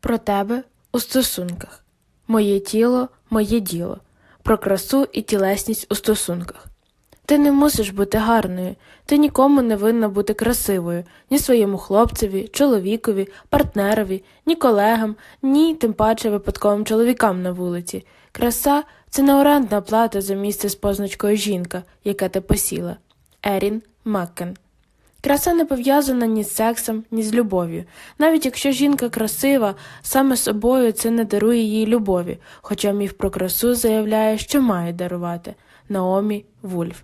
Про тебе у стосунках. Моє тіло, моє діло. Про красу і тілесність у стосунках. Ти не мусиш бути гарною, ти нікому не винна бути красивою, ні своєму хлопцеві, чоловікові, партнерові, ні колегам, ні тим паче випадковим чоловікам на вулиці. Краса це не орендна плата за місце з позначкою жінка, яке ти посіла. Ерін Маккен. Краса не пов'язана ні з сексом, ні з любов'ю. Навіть якщо жінка красива, саме собою це не дарує їй любові, хоча міф про красу заявляє, що має дарувати Наомі Вульф.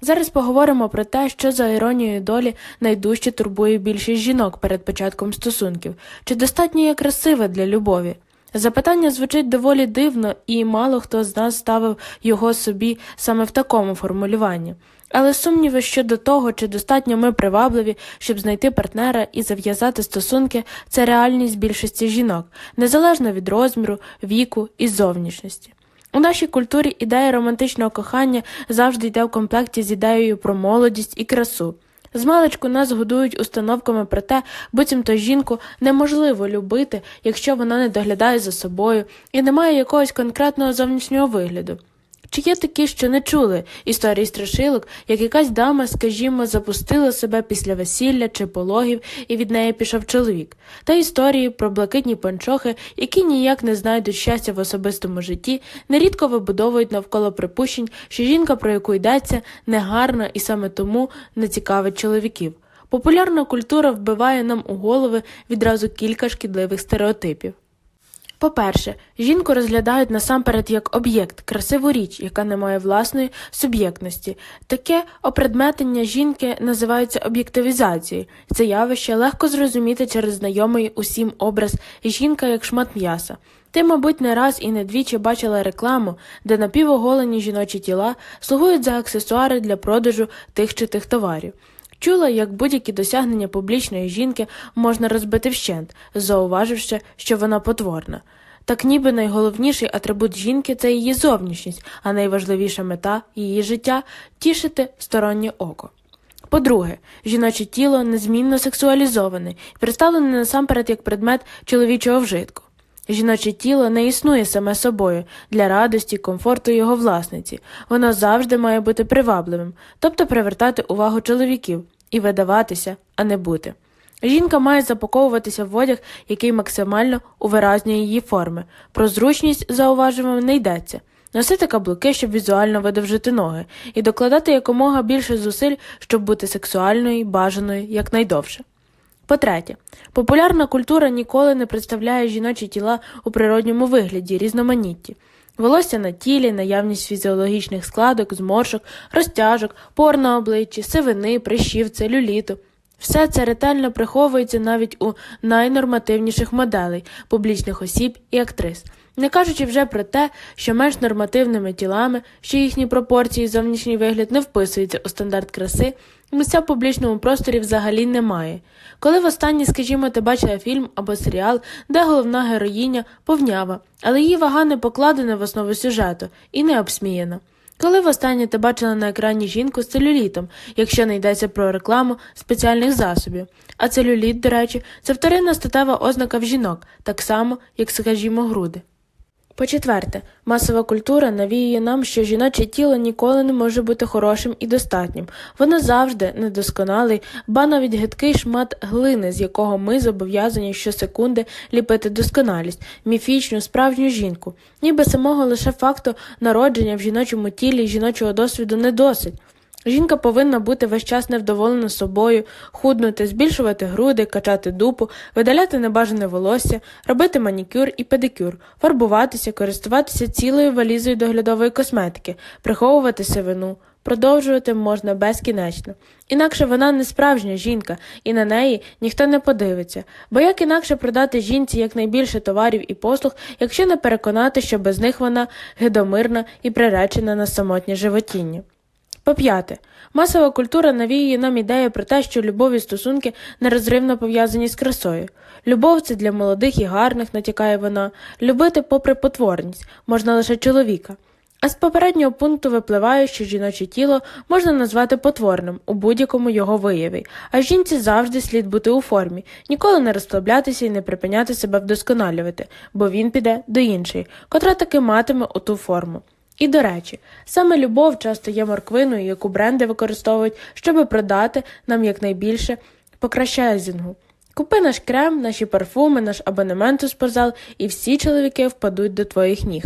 Зараз поговоримо про те, що за іронією долі найдужче турбує більшість жінок перед початком стосунків, чи достатньо є красива для любові. Запитання звучить доволі дивно, і мало хто з нас ставив його собі саме в такому формулюванні. Але сумніви щодо того, чи достатньо ми привабливі, щоб знайти партнера і зав'язати стосунки, це реальність більшості жінок, незалежно від розміру, віку і зовнішності. У нашій культурі ідея романтичного кохання завжди йде в комплекті з ідеєю про молодість і красу. Змалечку нас годують установками про те, буцімто жінку неможливо любити, якщо вона не доглядає за собою і не має якогось конкретного зовнішнього вигляду. Чи є такі, що не чули історії страшилок, як якась дама, скажімо, запустила себе після весілля чи пологів, і від неї пішов чоловік, та історії про блакитні панчохи, які ніяк не знайдуть щастя в особистому житті, нерідко вибудовують навколо припущень, що жінка, про яку йдеться, негарна і саме тому не цікавить чоловіків. Популярна культура вбиває нам у голови відразу кілька шкідливих стереотипів. По-перше, жінку розглядають насамперед як об'єкт, красиву річ, яка не має власної суб'єктності. Таке опредметення жінки називається об'єктивізацією. Це явище легко зрозуміти через знайомий усім образ жінка як шмат м'яса. Ти, мабуть, не раз і не двічі бачила рекламу, де напівоголені жіночі тіла слугують за аксесуари для продажу тих чи тих товарів. Чула, як будь-які досягнення публічної жінки можна розбити вщент, зауваживши, що вона потворна. Так ніби найголовніший атрибут жінки це її зовнішність, а найважливіша мета її життя тішити стороннє око. По-друге, жіноче тіло незмінно сексуалізоване і представлене насамперед як предмет чоловічого вжитку. Жіноче тіло не існує саме собою для радості, комфорту його власниці. Воно завжди має бути привабливим, тобто привертати увагу чоловіків і видаватися, а не бути. Жінка має запаковуватися в одяг, який максимально увиразнює її форми. Про зручність, зауважуємо, не йдеться. Носити каблуки, щоб візуально видовжити ноги, і докладати якомога більше зусиль, щоб бути сексуальною, бажаною якнайдовше. По-третє, популярна культура ніколи не представляє жіночі тіла у природньому вигляді, різноманітті. Волосся на тілі, наявність фізіологічних складок, зморшок, розтяжок, пор на обличчі, сивини, прищів, целюліту. Все це ретельно приховується навіть у найнормативніших моделей, публічних осіб і актрис, не кажучи вже про те, що менш нормативними тілами, що їхні пропорції і зовнішній вигляд не вписуються у стандарт краси, місця в публічному просторі взагалі немає. Коли востаннє, скажімо, ти бачила фільм або серіал, де головна героїня повнява, але її вага не покладена в основу сюжету і не обсміяна. Коли востаннє ти бачила на екрані жінку з целюлітом, якщо не йдеться про рекламу спеціальних засобів. А целюліт, до речі, це вторинна статева ознака в жінок, так само, як, скажімо, груди. По-четверте, масова культура навіює нам, що жіноче тіло ніколи не може бути хорошим і достатнім. Воно завжди недосконалий, ба навіть гидкий шмат глини, з якого ми зобов'язані щосекунди ліпити досконалість, міфічну, справжню жінку. Ніби самого лише факту народження в жіночому тілі і жіночого досвіду не досить. Жінка повинна бути весь час невдоволена собою, худнути, збільшувати груди, качати дупу, видаляти небажане волосся, робити манікюр і педикюр, фарбуватися, користуватися цілою валізою доглядової косметики, приховувати сивину. Продовжувати можна безкінечно. Інакше вона не справжня жінка, і на неї ніхто не подивиться. Бо як інакше продати жінці якнайбільше товарів і послуг, якщо не переконати, що без них вона гидомирна і приречена на самотнє животіння. По-п'яте, масова культура навіює нам ідею про те, що любов і стосунки нерозривно пов'язані з красою. Любов це для молодих і гарних, натякає вона, любити попри потворність, можна лише чоловіка. А з попереднього пункту випливає, що жіноче тіло можна назвати потворним у будь-якому його вияві, а жінці завжди слід бути у формі, ніколи не розслаблятися і не припиняти себе вдосконалювати, бо він піде до іншої, котра таки матиме оту форму. І до речі, саме любов часто є морквиною, яку бренди використовують, щоби продати нам якнайбільше покращайзінгу. Купи наш крем, наші парфуми, наш абонемент у спортзал, і всі чоловіки впадуть до твоїх ніг.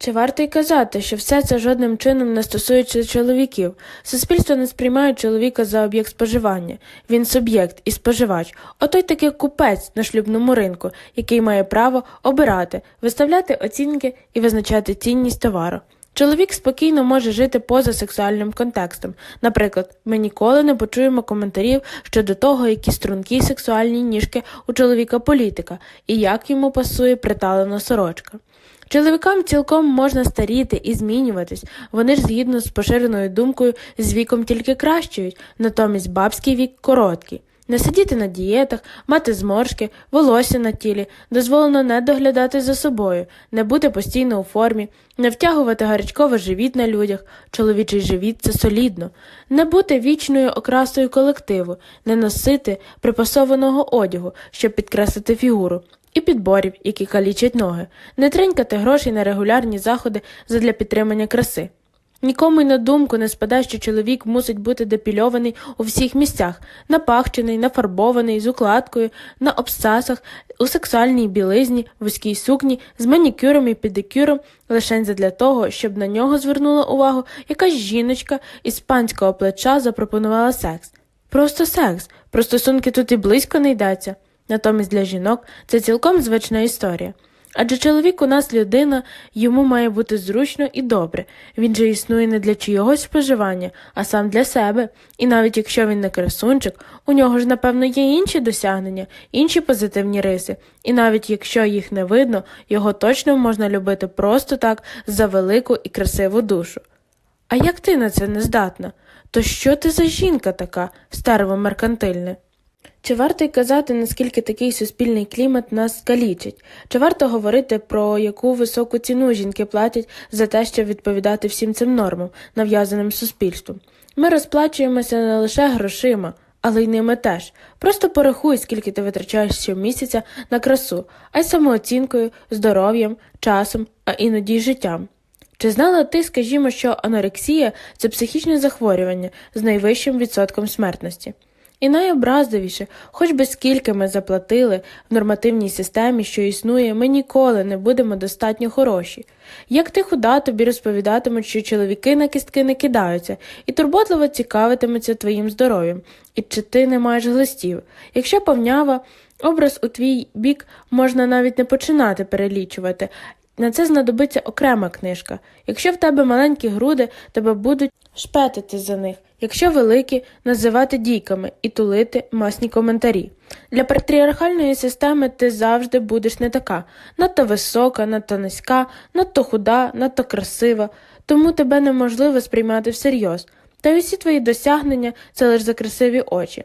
Чи варто й казати, що все це жодним чином не стосується чоловіків? Суспільство не сприймає чоловіка за об'єкт споживання. Він суб'єкт і споживач, отой такий купець на шлюбному ринку, який має право обирати, виставляти оцінки і визначати цінність товару. Чоловік спокійно може жити поза сексуальним контекстом. Наприклад, ми ніколи не почуємо коментарів щодо того, які стрункі сексуальні ніжки у чоловіка політика і як йому пасує приталена сорочка. Чоловікам цілком можна старіти і змінюватись, вони ж згідно з поширеною думкою з віком тільки кращують, натомість бабський вік короткий. Не сидіти на дієтах, мати зморшки, волосся на тілі, дозволено не доглядати за собою, не бути постійно у формі, не втягувати гарячковий живіт на людях, чоловічий живіт це солідно, не бути вічною окрасою колективу, не носити припасованого одягу, щоб підкреслити фігуру, і підборів, які калічать ноги, не тринькати грошей на регулярні заходи задля підтримання краси. Нікому й на думку не спадає, що чоловік мусить бути депільований у всіх місцях, напахчений, нафарбований, з укладкою, на обсасах, у сексуальній білизні, вузькій сукні, з манікюром і педикюром, лише для того, щоб на нього звернула увагу якась жіночка із панського плеча запропонувала секс. Просто секс, про стосунки тут і близько не йдеться. Натомість для жінок це цілком звична історія. Адже чоловік у нас людина, йому має бути зручно і добре. Він же існує не для чийогось споживання, а сам для себе. І навіть якщо він не красунчик, у нього ж, напевно, є інші досягнення, інші позитивні риси. І навіть якщо їх не видно, його точно можна любити просто так за велику і красиву душу. А як ти на це не здатна? То що ти за жінка така, стерво меркантильне? Чи варто й казати, наскільки такий суспільний клімат нас скалічить? Чи варто говорити про яку високу ціну жінки платять за те, щоб відповідати всім цим нормам, нав'язаним суспільством? Ми розплачуємося не лише грошима, але й ними теж. Просто порахуй, скільки ти витрачаєш щомісяця на красу, а й самооцінкою, здоров'ям, часом, а іноді й життям. Чи знала ти, скажімо, що анорексія це психічне захворювання з найвищим відсотком смертності? І найобразливіше, хоч би скільки ми заплатили в нормативній системі, що існує, ми ніколи не будемо достатньо хороші. Як ти худа, тобі розповідатимуть, що чоловіки на кістки не кидаються, і турботливо цікавитимуться твоїм здоров'ям, і чи ти не маєш глистів. Якщо повнява, образ у твій бік можна навіть не починати перелічувати. На це знадобиться окрема книжка. Якщо в тебе маленькі груди, тебе будуть шпетити за них, якщо великі, називати дійками і тулити масні коментарі. Для патріархальної системи ти завжди будеш не така, надто висока, надто низька, надто худа, надто красива, тому тебе неможливо сприймати всерйоз. Та й усі твої досягнення це лише за красиві очі.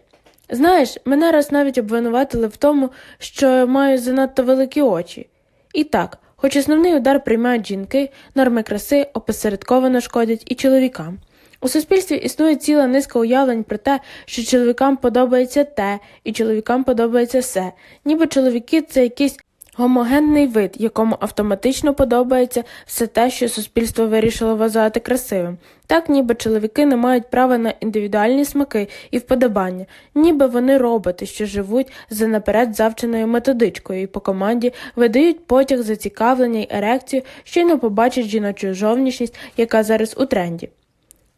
Знаєш, мене раз навіть обвинуватили в тому, що маю занадто великі очі. І так, Хоч основний удар приймають жінки, норми краси опосередковано шкодять і чоловікам. У суспільстві існує ціла низка уявлень про те, що чоловікам подобається те, і чоловікам подобається все, ніби чоловіки це якийсь гомогенний вид, якому автоматично подобається все те, що суспільство вирішило вважати красивим. Так, ніби чоловіки не мають права на індивідуальні смаки і вподобання, ніби вони роботи, що живуть за наперед завченою методичкою і по команді видають потяг зацікавлення й ерекцію, щойно побачать жіночу жовнішність, яка зараз у тренді.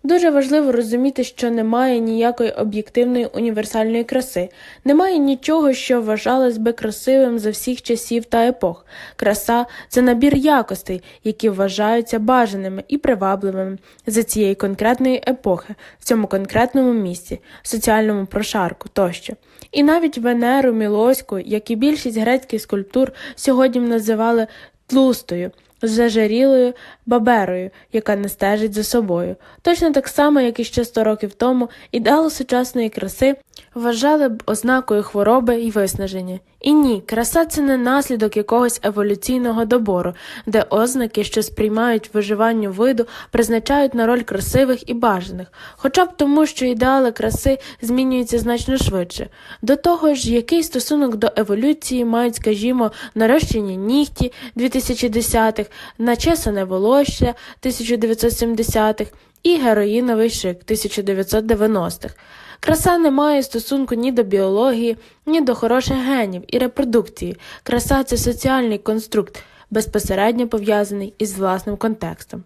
Дуже важливо розуміти, що немає ніякої об'єктивної універсальної краси, немає нічого, що вважалось би красивим за всіх часів та епох. Краса це набір якостей, які вважаються бажаними і привабливими за цієї конкретної епохи, в цьому конкретному місці, соціальному прошарку тощо. І навіть Венеру Мілоську, як і більшість грецьких скульптур, сьогодні називали тлустою з зажарілою баберою, яка не стежить за собою. Точно так само, як і ще 100 років тому, ідеал сучасної краси вважали б ознакою хвороби і виснаження. І ні, краса це не наслідок якогось еволюційного добору, де ознаки, що сприймають виживанню виду, призначають на роль красивих і бажаних, хоча б тому, що ідеали краси змінюються значно швидше. До того ж, який стосунок до еволюції мають, скажімо, нарощені нігті 2010-х, начесане волосся 1970-х і героїновий шик 1990-х. Краса не має стосунку ні до біології, ні до хороших генів і репродукції. Краса це соціальний конструкт, безпосередньо пов'язаний із власним контекстом.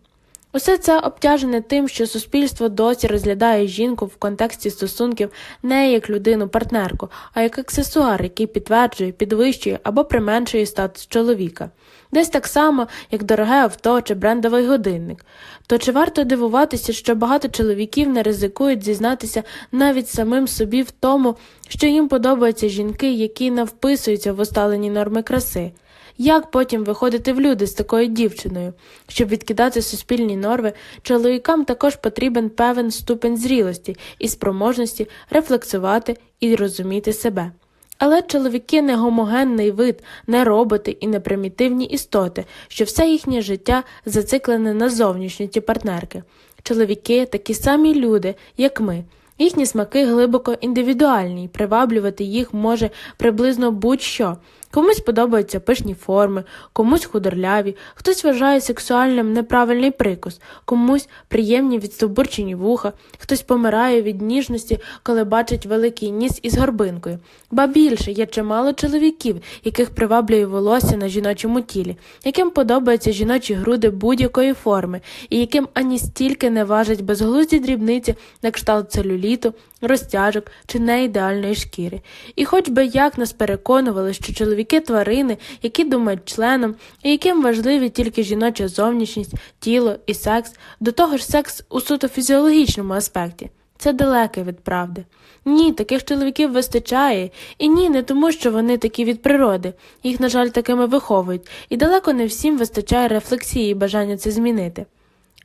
Усе це обтяжене тим, що суспільство досі розглядає жінку в контексті стосунків не як людину-партнерку, а як аксесуар, який підтверджує, підвищує або применшує статус чоловіка. Десь так само, як дороге авто чи брендовий годинник. То чи варто дивуватися, що багато чоловіків не ризикують зізнатися навіть самим собі в тому, що їм подобаються жінки, які не вписуються в усталені норми краси? Як потім виходити в люди з такою дівчиною? Щоб відкидати суспільні норми, чоловікам також потрібен певен ступень зрілості і спроможності рефлексувати і розуміти себе. Але чоловіки не гомогенний вид, не роботи і не примітивні істоти, що все їхнє життя зациклене на зовнішньості партнерки. Чоловіки такі самі люди, як ми. Їхні смаки глибоко індивідуальні, і приваблювати їх може приблизно будь-що. Комусь подобаються пишні форми, комусь худорляві, хтось вважає сексуальним неправильний прикус, комусь приємні відстовбурчені вуха, хтось помирає від ніжності, коли бачить великий ніс із горбинкою. Ба більше є чимало чоловіків, яких приваблює волосся на жіночому тілі, яким подобаються жіночі груди будь-якої форми, і яким ані стільки не важать безглузді дрібниці на кшталт целюліту, розтяжок чи неідеальної шкіри. І хоч би як нас переконували, що чоловіки тварини, які думають членом, і яким важливі тільки жіноча зовнішність, тіло і секс, до того ж секс у суто фізіологічному аспекті. Це далеке від правди. Ні, таких чоловіків вистачає, і ні, не тому, що вони такі від природи, їх, на жаль, такими виховують, і далеко не всім вистачає рефлексії і бажання це змінити.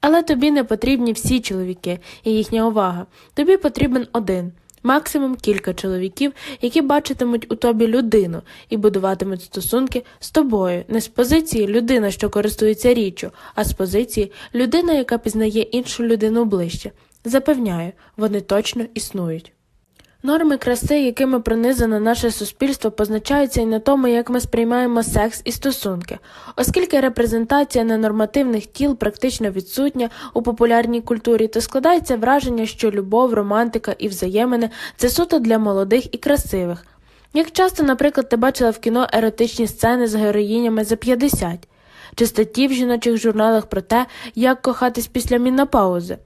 Але тобі не потрібні всі чоловіки і їхня увага. Тобі потрібен один, максимум кілька чоловіків, які бачитимуть у тобі людину і будуватимуть стосунки з тобою, не з позиції людина, що користується річчю, а з позиції людина, яка пізнає іншу людину ближче. Запевняю, вони точно існують. Норми краси, якими пронизано наше суспільство, позначаються і на тому, як ми сприймаємо секс і стосунки, оскільки репрезентація ненормативних тіл практично відсутня у популярній культурі, то складається враження, що любов, романтика і взаємини це суто для молодих і красивих. Як часто, наприклад, ти бачила в кіно еротичні сцени з героїнями за 50, чи статті в жіночих журналах про те, як кохатись після мінопаузи.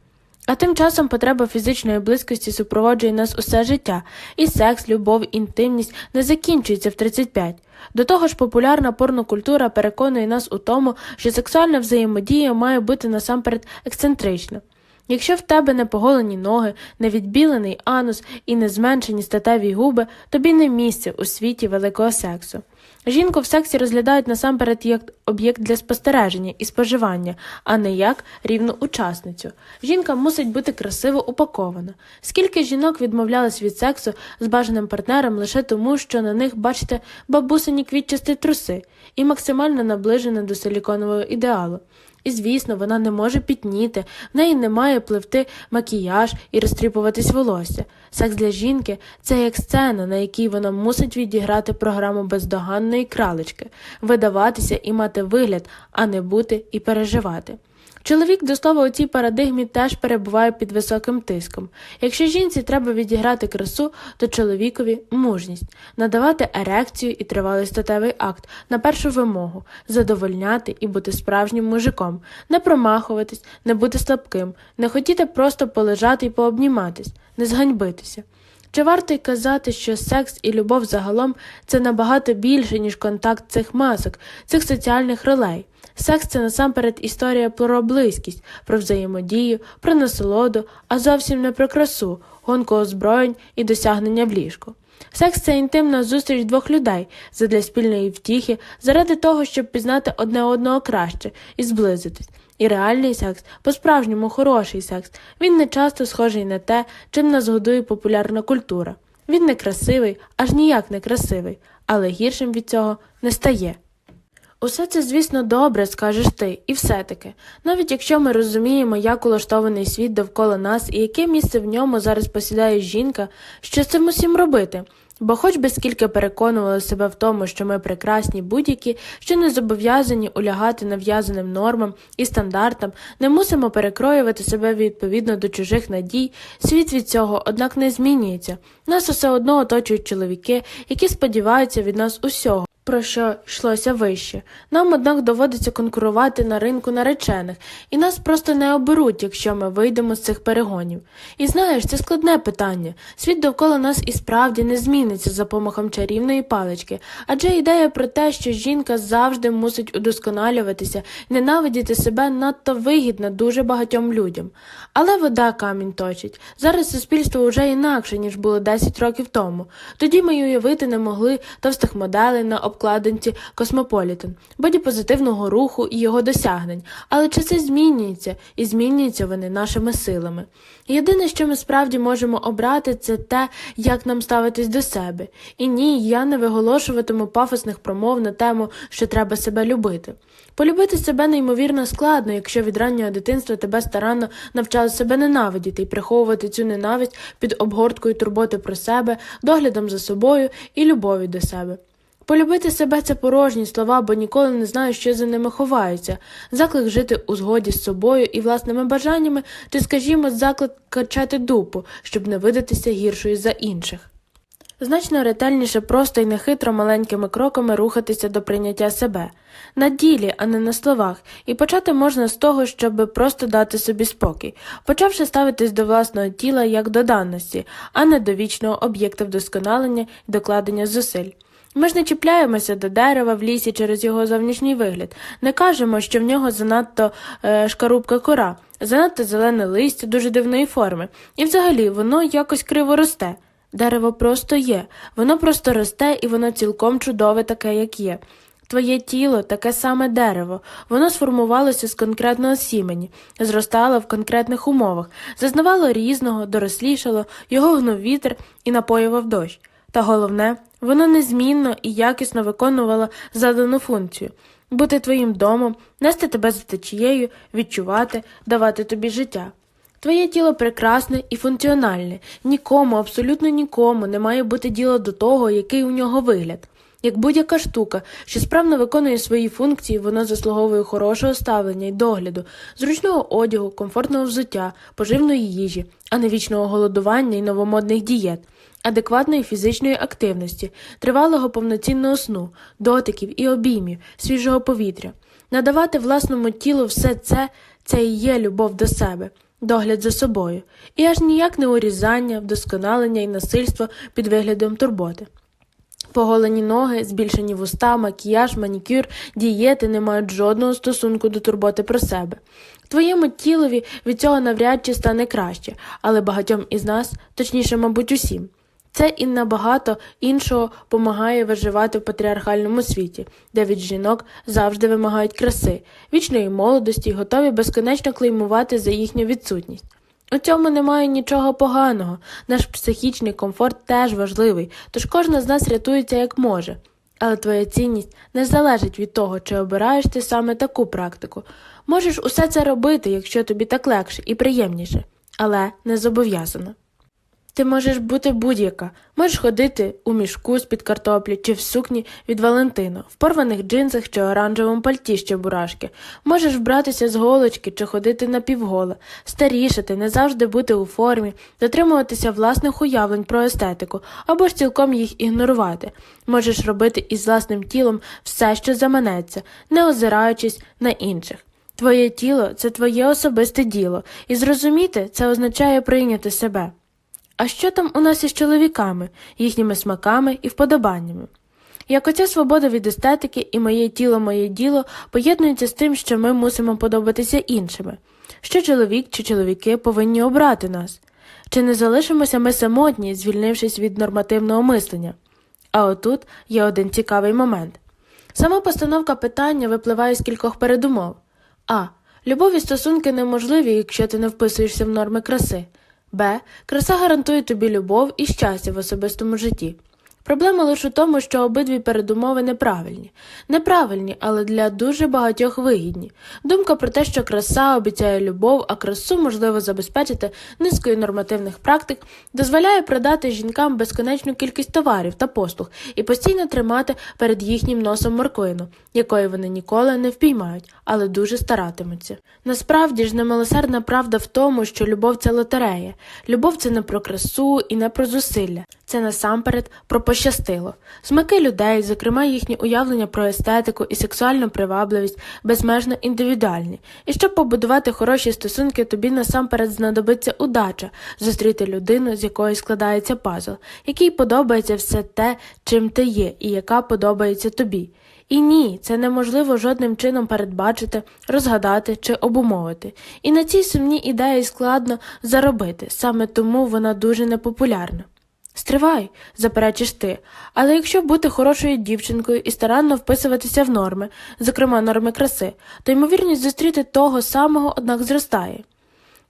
А тим часом потреба фізичної близькості супроводжує нас усе життя, і секс, любов, інтимність не закінчується в 35. До того ж, популярна порнокультура переконує нас у тому, що сексуальна взаємодія має бути насамперед ексцентрична. Якщо в тебе не поголені ноги, не відбілений анус і не зменшені статеві губи, тобі не місце у світі великого сексу. Жінку в сексі розглядають насамперед як об'єкт для спостереження і споживання, а не як рівну учасницю. Жінка мусить бути красиво упакована. Скільки жінок відмовлялись від сексу з бажаним партнером лише тому, що на них, бачите, бабусині квітчасті труси і максимально наближена до силіконового ідеалу. І, звісно, вона не може пітніти, в неї немає пливти макіяж і розтріпуватись волосся. Секс для жінки це як сцена, на якій вона мусить відіграти програму бездоганної кралечки, видаватися і мати вигляд, а не бути і переживати. Чоловік, до слова, у цій парадигмі теж перебуває під високим тиском. Якщо жінці треба відіграти красу, то чоловікові мужність, надавати ерекцію і тривалий статевий акт на першу вимогу, задовольняти і бути справжнім мужиком, не промахуватись, не бути слабким, не хотіти просто полежати і пообніматись, не зганьбитися. Чи варто й казати, що секс і любов загалом це набагато більше, ніж контакт цих масок, цих соціальних ролей? Секс це насамперед історія про близькість, про взаємодію, про насолоду, а зовсім не про красу, гонку озброєнь і досягнення в ліжку. Секс це інтимна зустріч двох людей задля спільної втіхи, заради того, щоб пізнати одне одного краще і зблизитись. І реальний секс, по-справжньому хороший секс, він не часто схожий на те, чим нас годує популярна культура. Він не красивий, аж ніяк не красивий, але гіршим від цього не стає. Усе це, звісно, добре, скажеш ти, і все-таки, навіть якщо ми розуміємо, як улаштований світ довкола нас і яке місце в ньому зараз посідає жінка, що з цим робити? Бо хоч би скільки переконували себе в тому, що ми прекрасні будь-які, що не зобов'язані улягати нав'язаним нормам і стандартам, не мусимо перекроювати себе відповідно до чужих надій, світ від цього, однак, не змінюється. Нас усе одно оточують чоловіки, які сподіваються від нас усього про що йшлося вище. Нам, однак, доводиться конкурувати на ринку наречених, і нас просто не оберуть, якщо ми вийдемо з цих перегонів. І знаєш, це складне питання. Світ довкола нас і справді не зміниться за помахом чарівної палички, адже ідея про те, що жінка завжди мусить удосконалюватися, ненавидіти себе надто вигідна дуже багатьом людям. Але вода камінь точить. Зараз суспільство вже інакше, ніж було 10 років тому. Тоді ми й уявити не могли товстих моделей на обкладинці Космополітен, бодіпозитивного руху і його досягнень. Але часи змінюються, і змінюються вони нашими силами. Єдине, що ми справді можемо обрати, це те, як нам ставитись до себе. І ні, я не виголошуватиму пафосних промов на тему, що треба себе любити. Полюбити себе неймовірно складно, якщо від раннього дитинства тебе старанно навчали себе ненавидіти і приховувати цю ненависть під обгорткою турботи про себе, доглядом за собою і любові до себе. Полюбити себе це порожні слова, бо ніколи не знаю, що за ними ховається. Заклик жити у згоді з собою і власними бажаннями, чи, скажімо, заклик качати дупу, щоб не видатися гіршою за інших. Значно ретельніше просто і нехитро маленькими кроками рухатися до прийняття себе на ділі, а не на словах, і почати можна з того, щоб просто дати собі спокій, почавши ставитись до власного тіла як до даності, а не до вічного об'єкта вдосконалення і докладення зусиль. Ми ж не чіпляємося до дерева в лісі через його зовнішній вигляд, не кажемо, що в нього занадто е, шкарубка кора, занадто зелене листя дуже дивної форми, і взагалі воно якось криво росте. Дерево просто є, воно просто росте і воно цілком чудове таке, як є. Твоє тіло таке саме дерево, воно сформувалося з конкретного сімені, зростало в конкретних умовах, зазнавало різного, дорослішало, його гнув вітер і напоював дощ. Та головне, воно незмінно і якісно виконувало задану функцію бути твоїм домом, нести тебе за течією, відчувати, давати тобі життя. Твоє тіло прекрасне і функціональне, нікому, абсолютно нікому не має бути діло до того, який у нього вигляд. Як будь-яка штука, що справно виконує свої функції, вона заслуговує хорошого ставлення й догляду, зручного одягу, комфортного взуття, поживної їжі, а не вічного голодування і новомодних дієт, адекватної фізичної активності, тривалого повноцінного сну, дотиків і обіймів, свіжого повітря. Надавати власному тілу все це це і є любов до себе. Догляд за собою, і аж ніяк не урізання, вдосконалення і насильство під виглядом турботи. Поголені ноги, збільшені вуста, макіяж, манікюр, дієти не мають жодного стосунку до турботи про себе. Твоєму тілові від цього навряд чи стане краще, але багатьом із нас, точніше, мабуть, усім. Це і набагато іншого помагає виживати в патріархальному світі, де від жінок завжди вимагають краси, вічної молодості й готові безконечно клеймувати за їхню відсутність. У цьому немає нічого поганого, наш психічний комфорт теж важливий, тож кожна з нас рятується як може. Але твоя цінність не залежить від того, чи обираєш ти саме таку практику. Можеш усе це робити, якщо тобі так легше і приємніше, але не зобов'язано. Ти можеш бути будь-яка, можеш ходити у мішку з-під картоплі чи в сукні від Валентина, в порваних джинсах чи оранжевому пальті з чебурашки, можеш вбратися з голочки чи ходити напівгола, старішати, не завжди бути у формі, дотримуватися власних уявлень про естетику або ж цілком їх ігнорувати. Можеш робити із власним тілом все, що заманеться, не озираючись на інших. Твоє тіло це твоє особисте діло, і зрозуміти це означає прийняти себе. А що там у нас із чоловіками, їхніми смаками і вподобаннями? Як оця свобода від естетики і моє тіло, моє діло поєднується з тим, що ми мусимо подобатися іншими, що чоловік чи чоловіки повинні обрати нас. Чи не залишимося ми самотні, звільнившись від нормативного мислення? А отут є один цікавий момент. Сама постановка питання випливає з кількох передумов. А. Любов і стосунки неможливі, якщо ти не вписуєшся в норми краси. Б. Краса гарантує тобі любов і щастя в особистому житті. Проблема лише у тому, що обидві передумови неправильні. Неправильні, але для дуже багатьох вигідні. Думка про те, що краса обіцяє любов, а красу можливо забезпечити низкою нормативних практик, дозволяє продати жінкам безконечну кількість товарів та послуг і постійно тримати перед їхнім носом морквину, якої вони ніколи не впіймають, але дуже старатимуться. Насправді ж немилосердна правда в тому, що любов це лотерея. Любов це не про красу і не про зусилля. Це насамперед про пощастило. Смаки людей, зокрема їхні уявлення про естетику і сексуальну привабливість, безмежно індивідуальні. І щоб побудувати хороші стосунки, тобі насамперед знадобиться удача зустріти людину, з якої складається пазл, якій подобається все те, чим ти є, і яка подобається тобі. І ні, це неможливо жодним чином передбачити, розгадати чи обумовити. І на цій сумній ідеї складно заробити, саме тому вона дуже непопулярна. Стривай, заперечиш ти, але якщо бути хорошою дівчинкою і старанно вписуватися в норми, зокрема норми краси, то ймовірність зустріти того самого, однак зростає.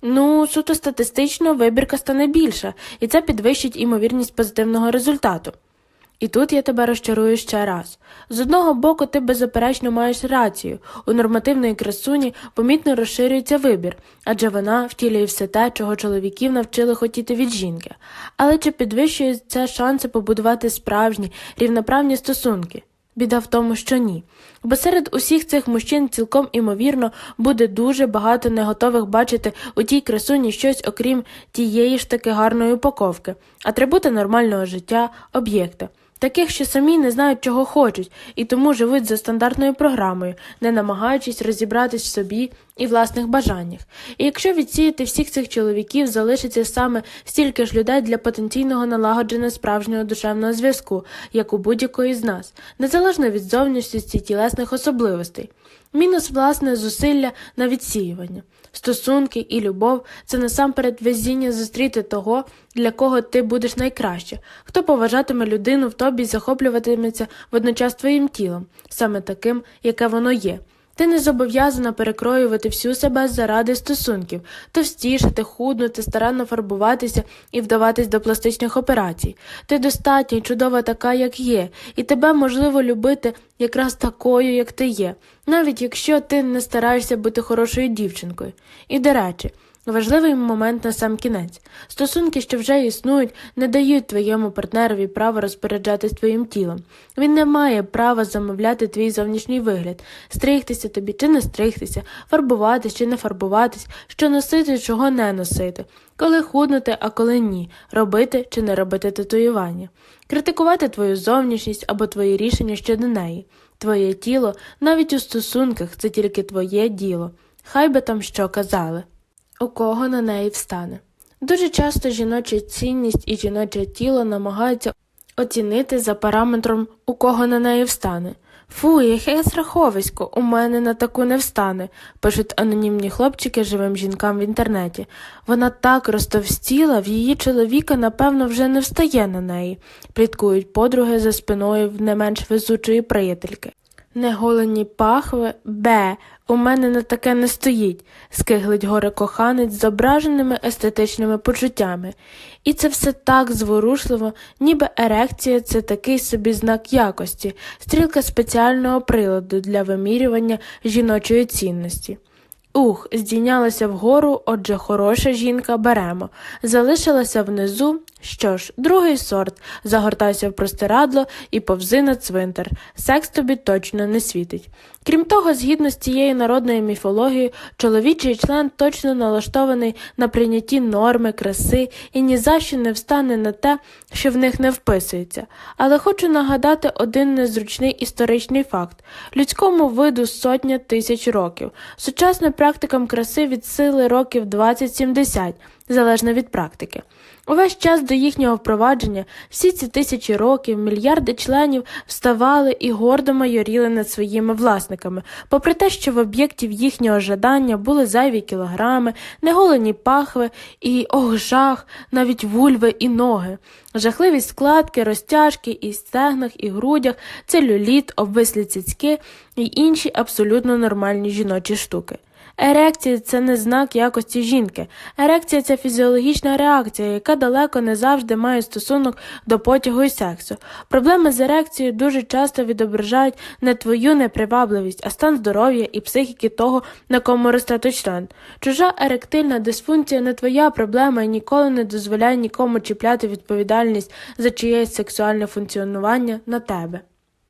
Ну, суто статистично вибірка стане більша, і це підвищить імовірність позитивного результату. І тут я тебе розчарую ще раз. З одного боку, ти беззаперечно маєш рацію. У нормативної красуні помітно розширюється вибір, адже вона втілює все те, чого чоловіків навчили хотіти від жінки. Але чи підвищує це шанси побудувати справжні, рівноправні стосунки? Біда в тому, що ні. Бо серед усіх цих мужчин цілком імовірно буде дуже багато неготових бачити у тій красуні щось окрім тієї ж таки гарної упаковки, атрибути нормального життя, об'єкти. Таких, що самі не знають, чого хочуть, і тому живуть за стандартною програмою, не намагаючись розібратись в собі і власних бажаннях. І якщо відсіяти всіх цих чоловіків, залишиться саме стільки ж людей для потенційного налагодження справжнього душевного зв'язку, як у будь-якої з нас, незалежно від зовнішності тілесних особливостей. Мінус власне зусилля на відсіювання. Стосунки і любов це насамперед везіння зустріти того, для кого ти будеш найкраще, хто поважатиме людину в тобі і захоплюватиметься водночас твоїм тілом, саме таким, яке воно є. Ти не зобов'язана перекроювати всю себе заради стосунків, товстішати, худнути, старанно фарбуватися і вдаватись до пластичних операцій. Ти достатня і чудова така, як є, і тебе можливо любити якраз такою, як ти є, навіть якщо ти не стараєшся бути хорошою дівчинкою. І до речі, Важливий момент на сам кінець. Стосунки, що вже існують, не дають твоєму партнерові права розпоряджатись твоїм тілом. Він не має права замовляти твій зовнішній вигляд, стригтися тобі чи не стригтися, фарбуватись чи не фарбуватись, що носити, чого не носити, коли худнути, а коли ні, робити чи не робити татуювання, критикувати твою зовнішність або твої рішення щодо неї. Твоє тіло, навіть у стосунках, це тільки твоє діло. Хай би там що казали у кого на неї встане. Дуже часто жіноча цінність і жіноче тіло намагаються оцінити за параметром, у кого на неї встане. Фу, яке страховисько, у мене на таку не встане, пишуть анонімні хлопчики живим жінкам в інтернеті. Вона так розтовстіла, в її чоловіка, напевно, вже не встає на неї, пліткують подруги за спиною в не менш везучої приятельки. Неголені пахви, бе, у мене на таке не стоїть, скиглить горе коханець з зображеними естетичними почуттями. І це все так зворушливо, ніби ерекція це такий собі знак якості, стрілка спеціального приладу для вимірювання жіночої цінності. Ух, здійнялася вгору, отже, хороша жінка беремо, залишилася внизу. Що ж, другий сорт, загортайся в простирадло і повзи на цвинтар. Секс тобі точно не світить. Крім того, згідно з цією народною міфологією, чоловічий член точно налаштований на прийнятті норми, краси і ні за що не встане на те, що в них не вписується. Але хочу нагадати один незручний історичний факт: людському виду сотня тисяч років. Сучасним практикам краси від сили років 20-70. залежно від практики. Увесь час до їхнього впровадження, всі ці тисячі років, мільярди членів вставали і гордо майоріли над своїми власниками, попри те, що в об'єктів їхнього жадання були зайві кілограми, неголені пахви і, ох, жах, навіть вульви і ноги, жахливі складки, розтяжки і стегнах, і грудях, целюліт, обвислі цицьки і інші абсолютно нормальні жіночі штуки. Ерекція це не знак якості жінки. Ерекція це фізіологічна реакція, яка далеко не завжди має стосунок до потягу і сексу. Проблеми з ерекцією дуже часто відображають не твою непривабливість, а стан здоров'я і психіки того, на кому росте той член. Чужа еректильна дисфункція не твоя проблема і ніколи не дозволяє нікому чіпляти відповідальність за чиєсь сексуальне функціонування на тебе.